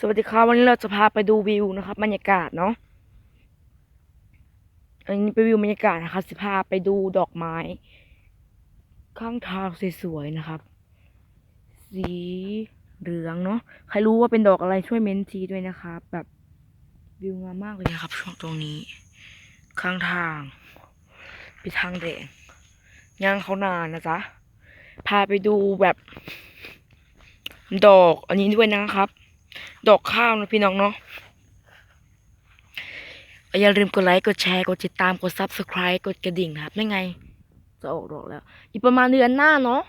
สวัสดีครับวันนี้เราจะพาไปดูวิวนะครับบรรยากาศเนาะอันนี้เป็นวิวบรรยากาศนะครับสิพาไปดูดอกไม้ ข้างทางสวยๆนะครับ สีเหลืองเนาะใครรู้ว่าเป็นดอกอะไรช่วยเมนทีด้วยนะครับแบบวิวงามมากเลยนะครับ ช่วงตรงนี้ ข้างทางเป็นทางแดงย่างเขานานนะจ๊ะพาไปดูแบบ ดอกอันนี้ด้วยนะครับ ดอกข้าวนะพี่น้องเนาะอย่าลืมกดไลค์กดแชร์กดติดตามกด subscribe กดกระดิ่งนะครับยังไง จะออกดอกแล้ว อีกประมาณเดือนหน้าเนาะ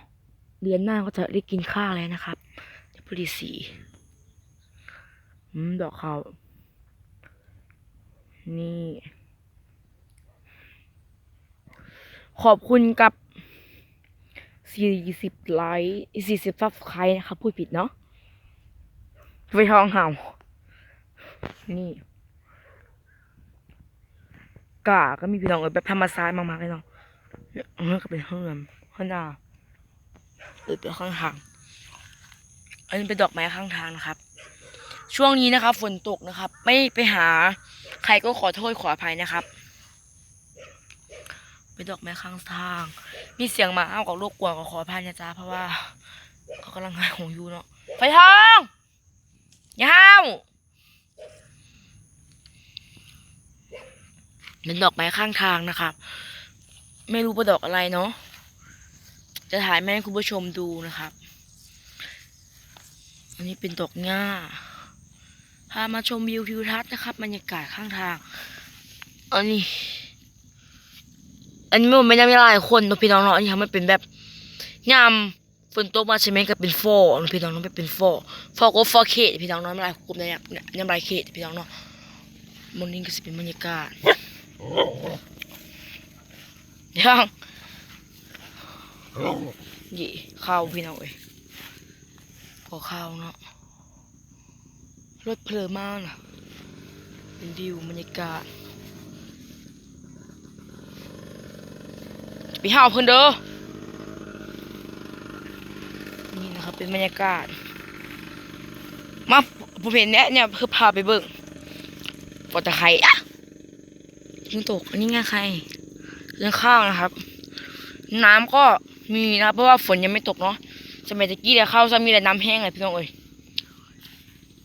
เดือนหน้าก็จะได้กินข้าวแล้วนะครับพอดีสีอืมดอกข้าวนี่ ขอบคุณกับ 40 ไลค์40 subscribe นะครับพูดผิดเนาะ ไปทองเห่า นี่กาก็มีพี่น้องเอ้ยแบบธรรมชาติมากๆเลยเนาะเออก็เป็นเฮือนเฮือนดาเออเป็นข้างทาง อันนี้เป็นดอกไม้ข้างทางนะครับ ช่วงนี้นะครับ ฝนตกนะครับ ไม่ไปหา ใครก็ขอโทษขออภัยนะครับ เป็นดอกไม้ข้างทาง มีเสียงหมาอ้าวกับลูกกวางก็ขออภัยนะจ๊ะเพราะว่าเขากำลังหาของอยู่เนาะไฟทอง อยาห้าว เป็นดอกไม้ข้างทางนะครับ ไม่รู้ว่าดอกอะไรเนาะจะถ่ายแม่ให้คุณผู้ชมดูนะครับ อันนี้เป็นดอกง่าพามาชมวิวทิวทัศน์นะครับบรรยากาศข้างทาง อันนี้ อันนี้มันไม่ได้ไมีหลายคนนพี่น้องเนาะอันนี้มันเป็นแบบยามฝนตกมาใช่ไหมก็เป็นฟอนพี่น้องเนาะไม่เป็นฟอฟอก็ฟอเขตพี่น้องเนาะไม่ลายกลุ่มเนี่ยเนี่ยยหลายเขตพี่น้องเนาะมันนี่ก็จะเป็นบรรยากาศ ยังยี่ข้าวพี่น้องเอ้ยพอข้าวเนาะรถเพลินมากนะเป็นวิวบรรยากาศไปห้าวเพิ่นเด้อนี่นะครับเป็นบรรยากาศ มาผมเห็นเนี่ยเนี่ยคือพาไปเบิ่งปอตะไคร้อะ ยิงตกอันนี้ไงใครเรื่องข้าวนะครับ น้ำก็มีนะเพราะว่าฝนยังไม่ตกเนาะสมัยตะกี้เนี่ยข้าวจะมีแต่น้ำแห้งเลยพี่น้องเอ้ย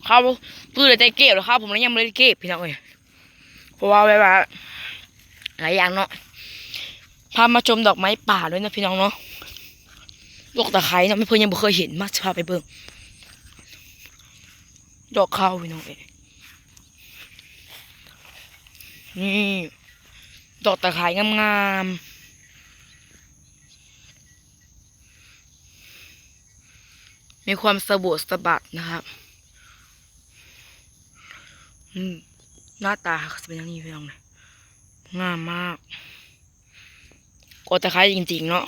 ข้าวคือเลยใจเก็บแล้วข้าวผมแล้วยังไม่ได้เก็บพี่น้องเอ้ยเพราะว่าแบบว่าหลายอย่างเนาะพามาชมดอกไม้ป่าด้วยนะพี่น้องเนาะดอกตะไคร้เนาะไม่เพิ่นยังบ่เคยเห็นมาพาไปเบิ่งดอกข้าวพี่น้องเอ๋ นี่ ดอกตะไคร้งามๆ มีความสะบวสะบัดนะครับหน้าตาจะเป็นอย่างนี้พี่น้องเลยงามมากก็จะคล้จริงๆเนาะ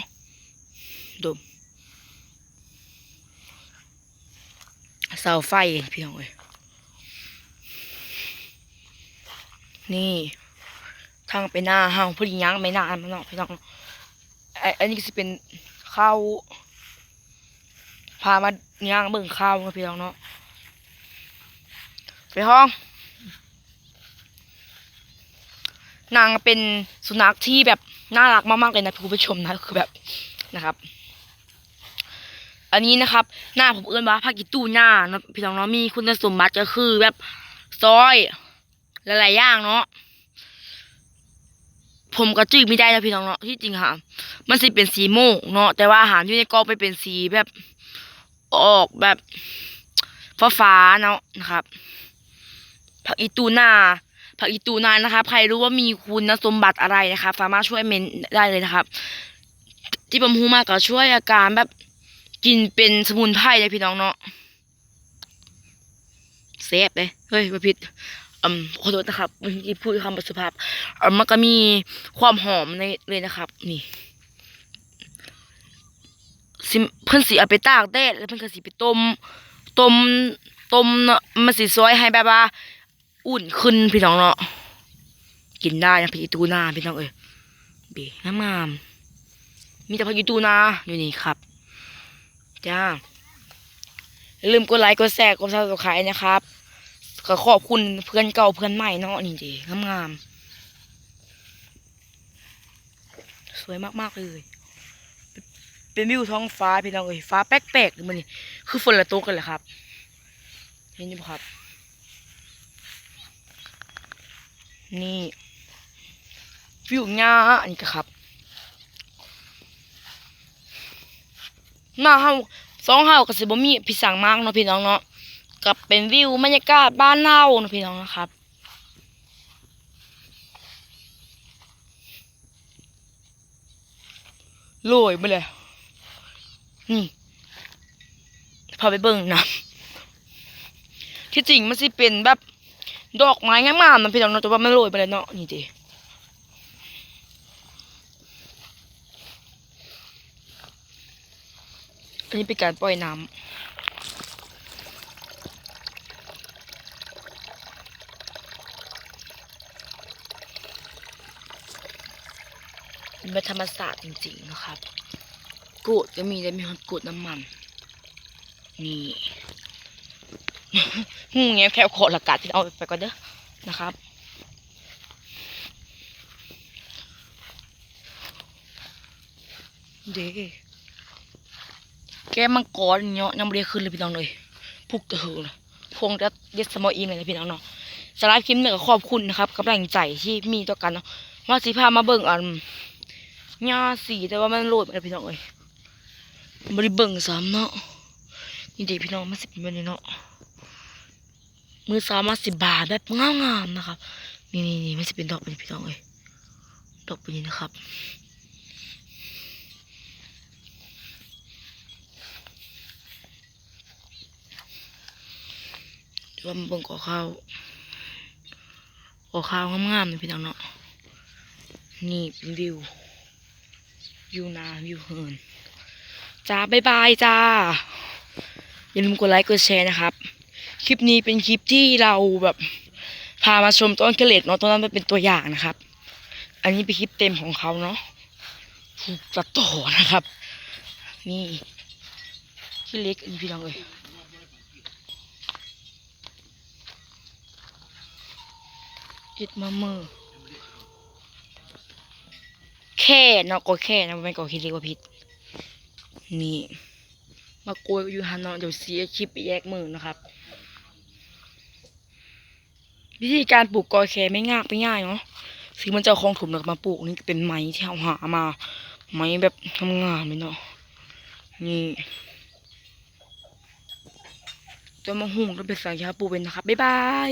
ดมเสาไฟพี่น้องเอ้ย นี่ ทางไปหน้าห้างพอดีย่างไม่นานมาเนาะพี่น้องไออันนี้ก็จะเป็นข้าวพามาย่างเบิ่งข้าวเนาพี่น้องเนาะไปห้องนางเป็นสุนัขที่แบบน่ารักมากๆเลยนะคุณผู้ชมนะคือแบบนะครับ อันนี้นะครับ หน้าผมเอื้อนว่าภากิตูหน้านะพี่น้องเนาะมีคุณสมบัติก็คือแบบซอย หลายๆอย่างเนาะผมก็จื้อไม่ได้นะพี่น้องเนาะที่จริงค่ะมันสิเป็นสีม่วงเนาะแต่ว่าอาหารที่ในกองไปเป็นสีแบบออกแบบฟ้าๆเนาะนะครับ ผักอีตูนาผักอีตูนานะครับ ใครรู้ว่ามีคุณสมบัติอะไรนะครับสามารถช่วยเมนได้เลยนะครับ ที่ผมรู้มากก็ช่วยอาการแบบกินเป็นสมุนไพรเลยพี่น้องเนาะเซฟเลยเฮ้ยมาผิด อืมขอโทษนะครับเมื่อกี้พูดคำบสุภาพอืมมันก็มีความหอมในเลยนะครับ นี่สิเพิ่นสีเอาไปตากแดดแล้วเพิ่นก็สีไปต้มต้มต้มเนาะมันสีซอยให้แบบว่า อุ่นขึ้นพี่น้องเนาะกินได้นะพริกอีตูนาพี่น้องเอ้ยเบีงามมีแต่พริกอีตูนาอยู่นี่ครับจ้าอย่าลืมกดไลค์กดแชร์กดซับสไครต์นะครับ ก็ขอบคุณเพื่อนเก่าเพื่อนใหม่เนาะนี่เด้งามๆสวยมากๆเลย เป็นวิวท้องฟ้าพี่น้องเอ้ยฟ้าแปลกๆมันนี่คือฝนละตกกันแหละครับ เห็นไหมครับ นี่วิวหญ้าอันนี้ก็ครับหน้าเฮาสองเฮาก็สิบ่มีพี่สั่งมากเนาะพี่น้องเนาะ กับเป็นวิวบรรยากาศบ้านเฮานาะพี่น้องนะครับ โรยไปเลย นี่ พาไปเบิ่งนะที่จริงมันสิเป็นแบบ ดอกไม้งามๆนะพี่น้องเนาะแต่ว่ามันโรยไปเลยเนาะนี่ดิอันนี้เป็นการปล่อยน้ำ เป็นธรรมศาสตร์จริงๆนะครับกูดก็มีได้มีคนกูดน้ำมัน นี่หูเงี้ยแค่ขอละกัดที่เอาไปก่อนเด้อนะครับเด้แกมังกรเนาะยังไม่ได้ขึ้นเลยพี่น้องเลยพุกจะหือเลยพงจะเย็ดสมออีเลยนะพี่น้องเนาะสำหรับคลิปนี้ก็ขอบคุณนะครับกำลังใจที่มีต่อกันเนาะว่าสิพามาเบิ่งอัน หญ้าสีแต่ว่ามันโหลดไปแล้วพี่น้องเอ้ยบริเบิงซ้ำเนาะนี่เด็กพี่น้องมาสิเป็นนี้เนาะมือซ้ำมาสิบบาทแบบงามๆนะครับ นี่นี่นี่ไม่สิเป็นดอกเป็นพี่น้องเอ้ยดอกเป็นนี้นะครับเดี๋ยวมาเบิ่งก่อข้าวก่อข้าวงามๆเลยพี่น้องเนาะนี่เป็นวิว วิวนาวิวเฮินจ้าบายบายจ้า อย่าลืมกดไลค์กดแชร์นะครับ คลิปนี้เป็นคลิปที่เราแบบพามาชมต้นกระเล็ดเนาะต้นนั้นเป็นตัวอย่างนะครับ อันนี้เป็นคลิปเต็มของเขาเนาะถูกตัดต่อนะครับ นี่ที่เล็กอันนี้พี่น้องเอ้ยเอ็ดมาเมอร์ แค่เนาะก็แค่นะไม่ก็คิดเรียกว่าผิดนี่มาโกยอยู่ฮันเนเดี๋ยวเสียคลิปไปแยกมือนะครับ วิธีการปลูกกอแคไม่ง่ายไม่ง่ายเนาะซื้อมันจะเอาของถุมแล้วมาปลูกนี่เป็นไม้ที่เอาหามา ไม้แบบทำงานเลยเนาะนี่จะมาหุ่งแล้วไปใส่ยาปลูกเป็นนะครับบ๊ายบาย